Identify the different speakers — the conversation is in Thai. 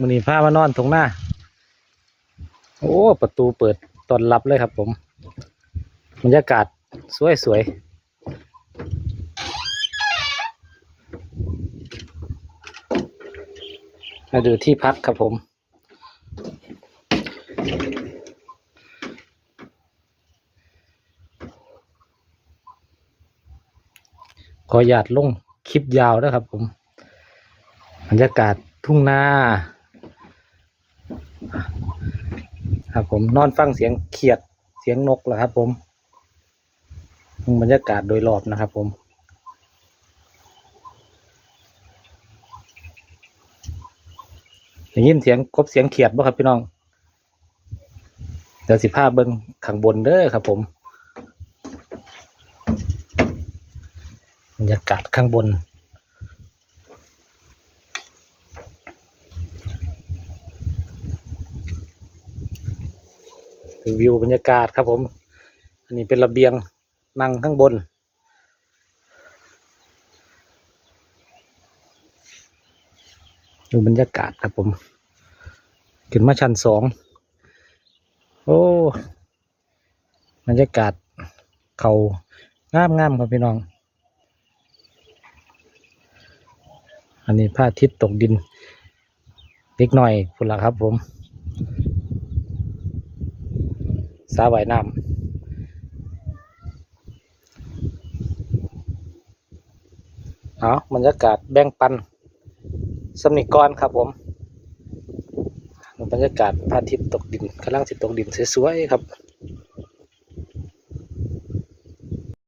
Speaker 1: มันนี้พามานอนตรงหน้า โอ้ ประตูเปิดตอนรับเลยครับผม บรรยากาศสวยสวยๆมาดูที่พักครับผม ขอหยาดลงคลิปยาวนะครับผม บรรยากาศทุ่งนา ครับผมนอนฟังเสียงเขียดเสียงนกแหละครับ ผมบรรยากาศโดยรอบนะครับ ผมได้ยินเสียงกบเสียงเขียดบ่ครับพี่น้องเดี๋ยวสิพาเบิ้งข้างบนเด้อครับ ผมบรรยากาศข้างบน วิวบรรยากาศครับผม อันนี้เป็นระเบียงนั่งข้างบน ดูบรรยากาศครับผม ขึ้นมาชั้นสอง โอ้ บรรยากาศเขางามงามๆครับพี่น้อง อันนี้พระอาทิตย์ตกดินเล็กหน่อยพุ่นละครับผม สาว่ายน้ำเอาบรรยากาศแบ่งปันสมนิกรครับผมบรรยากาศพระอาทิตย์ตกดินกำลังสิตกดินสวยๆครับ